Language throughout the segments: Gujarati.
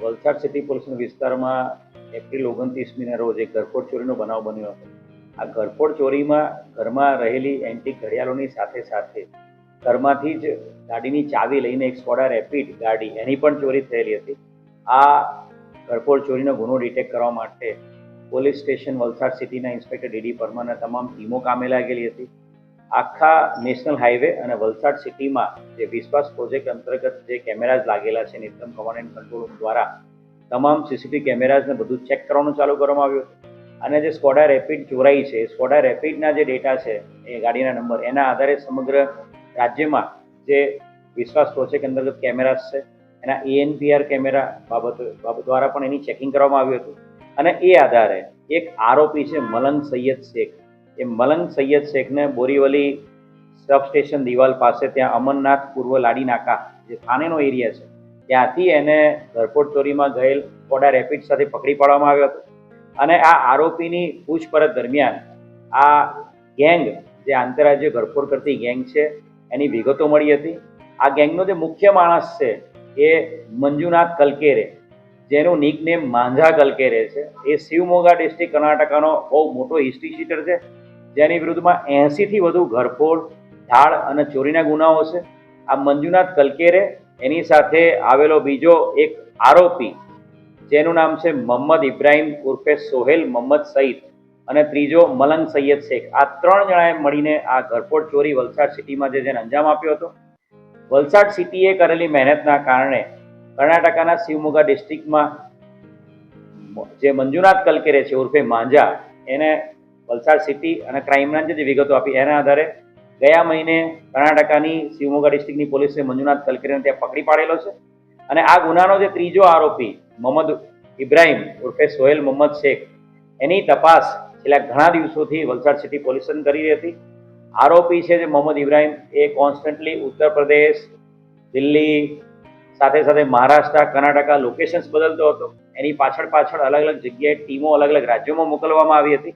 વલસાડ સિટી પોલીસના વિસ્તારમાં એપ્રિલ ઓગણત્રીસમીના રોજ એક ઘરફોડ ચોરીનો બનાવ બન્યો હતો. આ ઘરફોડ ચોરીમાં ઘરમાં રહેલી એન્ટિક ઘડિયાળોની સાથે સાથે ઘરમાંથી જ ગાડીની ચાવી લઈને એક સ્કોડા રેપિડ ગાડી, એની પણ ચોરી થયેલી હતી. આ ઘરફોડ ચોરીનો ગુનો ડિટેક્ટ કરવા માટે પોલીસ સ્ટેશન વલસાડ સિટીના ઇન્સ્પેક્ટર ડીડી પરમારના તમામ ટીમો કામે લાગેલી હતી. આખા નેશનલ હાઈવે અને વલસાડ સિટીમાં જે વિશ્વાસ પ્રોજેક્ટ અંતર્ગત જે કેમેરાઝ લાગેલા છે નિતમ કમાન્ડ એન્ડ કંટ્રોલ દ્વારા, તમામ સીસીટીવી કેમેરાઝને બધું ચેક કરવાનું ચાલુ કરવામાં આવ્યું અને જે સ્કોડા રેપિડ ચોરાઈ છે સ્કોડા રેપિડના જે ડેટા છે, એ ગાડીના નંબર એના આધારે સમગ્ર રાજ્યમાં જે વિશ્વાસ પ્રોજેક્ટ અંતર્ગત કેમેરાઝ છે, એના એએનપીઆર કેમેરા બાબત બાબત દ્વારા પણ એની ચેકિંગ કરવામાં આવ્યું હતું. અને એ આધારે એક આરોપી છે મલંગ સૈયદ શેખ. એ મલંગ સૈયદ શેખને બોરીવલી સબસ્ટેશન દિવાલ પાસે ત્યાં અમરનાથ પૂર્વ લાડી નાકા જે થાનેનો એરિયા છે, ત્યાંથી એને ઘરફોડ ચોરીમાં ગયેલ કોડા રેપિડ સાથે પકડી પાડવામાં આવ્યો હતો. અને આ આરોપીની પૂછપરછ દરમિયાન આ ગેંગ, જે આંતરરાજ્ય ઘરફોડ કરતી ગેંગ છે, એની વિગતો મળી હતી. આ ગેંગનો જે મુખ્ય માણસ છે એ મંજુનાથ કલકેરે, જેનું નિકનેમ માંઝા કલકેરે છે. એ શિવમોગા ડિસ્ટ્રિક્ટ કર્ણાટકાનો બહુ મોટો હિસ્ટ્રી શીટર છે. જેની વિરુદ્ધમાં એંસીથી વધુ ઘરફોડ ઢાળ અને ચોરીના ગુનાઓ છે આ મંજુનાથ કલકેરે એની સાથે આવેલો બીજો એક આરોપી, જેનું નામ છે મોહમ્મદ ઇબ્રાહિમ ઉર્ફે સોહેલ મોહમ્મદ સઈદ અને ત્રીજો મલંગ સૈયદ શેખ. આ ત્રણ જણાએ મળીને આ ઘરફોડ, ચોરી વલસાડ સિટીમાં જે જેને અંજામ આપ્યો હતો. વલસાડ સિટીએ કરેલી મહેનતના કારણે કર્ણાટકાના શિવમોગા ડિસ્ટ્રિક્ટમાં જે મંજુનાથ કલકેરે છે ઉર્ફે માંજા, એને વલસાડ સિટી અને ક્રાઇમ જે વિગતો આપી, એના આધારે ગયા મહિને કર્ણાટકાની શિવમોગા ડિસ્ટ્રિક્ટની પોલીસે મંજુનાથ કલકરીને ત્યાં પકડી પાડેલો છે. અને આ ગુનાનો જે ત્રીજો આરોપી, મોહમ્મદ ઇબ્રાહીમ ઉર્ફે સોહેલ મોહમ્મદ શેખ, એની તપાસ છેલ્લા ઘણા દિવસોથી વલસાડ સિટી પોલીસ કરી રહી હતી. આરોપી છે જે મોહમ્મદ ઇબ્રાહિમ એ કોન્સ્ટન્ટલી ઉત્તર પ્રદેશ, દિલ્હી, સાથે સાથે મહારાષ્ટ્ર, કર્ણાટકા લોકેશન્સ બદલતો હતો. એની પાછળ પાછળ અલગ અલગ જગ્યાએ ટીમો અલગ અલગ રાજ્યોમાં મોકલવામાં આવી હતી.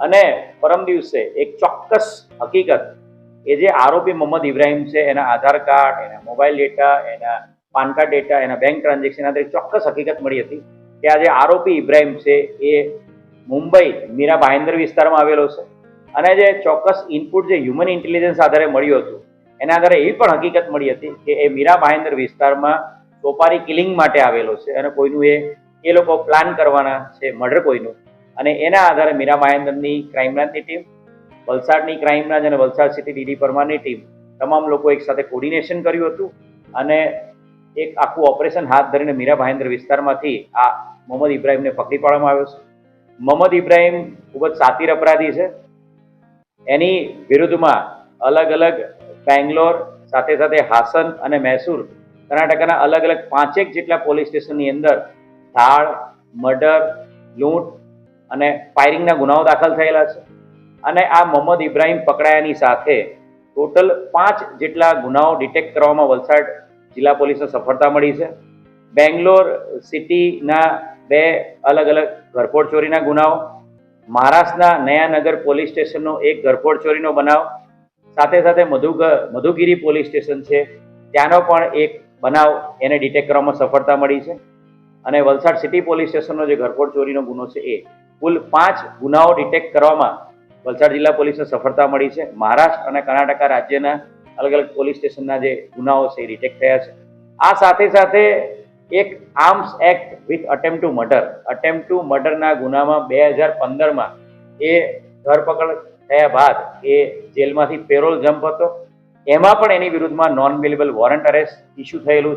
અને પરમ દિવસે એક ચોક્કસ હકીકત, એ જે આરોપી મોહમ્મદ ઇબ્રાહીમ છે, એના આધાર કાર્ડ, એના મોબાઈલ ડેટા, એના પાન કાર્ડ ડેટા, એના બેંક ટ્રાન્ઝેક્શન આધારે ચોક્કસ હકીકત મળી હતી કે આ જે આરોપી ઇબ્રાહીમ છે, એ મુંબઈ મીરા ભાઈન્દર વિસ્તારમાં આવેલો છે. અને જે ચોક્કસ ઇનપુટ જે હ્યુમન ઇન્ટેલિજન્સ આધારે મળ્યું હતું, એના આધારે એવી પણ હકીકત મળી હતી કે એ મીરા ભાઈન્દર વિસ્તારમાં સોપારી કિલિંગ માટે આવેલો છે અને કોઈનું એ એ લોકો પ્લાન કરવાના છે મર્ડર કોઈનું. અને એના આધારે મીરા મહેન્દ્રની ક્રાઇમ બ્રાન્ચની ટીમ વલસાડની ક્રાઇમ બ્રાન્ચ અને વલસાડ સિટી ડીડી પરમારની ટીમ તમામ લોકો એકસાથે કોર્ડિનેશન કર્યું હતું અને એક આખું ઓપરેશન હાથ ધરીને મીરા ભાઈન્દર વિસ્તારમાંથી આ મોહમ્મદ ઇબ્રાહીમને પકડી પાડવામાં આવ્યો છે. મોહમ્મદ ઇબ્રાહિમ ખૂબ જ સાતીર અપરાધી છે. એની વિરુદ્ધમાં અલગ અલગ બેંગ્લોર, સાથે સાથે હાસન અને મૈસૂર કર્ણાટકના અલગ અલગ પાંચેક જેટલા પોલીસ સ્ટેશનની અંદર ધાળ મર્ડર, લૂંટ અને ફાયરિંગના ગુનાઓ દાખલ થયેલા છે. અને આ મોહમ્મદ ઇબ્રાહીમ પકડાયાની સાથે ટોટલ પાંચ જેટલા ગુનાઓ ડિટેક્ટ કરવામાં વલસાડ જિલ્લા પોલીસને સફળતા મળી છે. બેંગ્લોર સિટીના બે અલગ અલગ ઘરફોડ ચોરીના ગુનાઓ, મહારાષ્ટ્રના નયાનગર પોલીસ સ્ટેશનનો એક ઘરફોડ ચોરીનો બનાવ, સાથે સાથે મધુ મધુગીરી પોલીસ સ્ટેશન છે. ત્યાંનો પણ એક બનાવ એને ડિટેક્ટ કરવામાં સફળતા મળી છે. અને વલસાડ સિટી પોલીસ સ્ટેશનનો જે ઘરફોડ ચોરીનો ગુનો છે એ કુલ પાંચ ગુનાઓ ડિટેક્ટ કરવામાં વલસાડ જિલ્લા પોલીસને સફળતા મળી છે. મહારાષ્ટ્ર અને કર્ણાટકા રાજ્યના અલગ અલગ પોલીસ સ્ટેશનના જે ગુનાઓ છે એ ડિટેક્ટ થયા છે. આ સાથે સાથે એક arms act with attempt to murder attempt to મર્ડરના ગુનામાં બે હજાર પંદરમાં એ ધરપકડ થયા બાદ એ જેલમાંથી પેરોલ જમ્પ હતો. એમાં પણ એની વિરુદ્ધમાં non bailable warrant arrest issue થયેલું છે.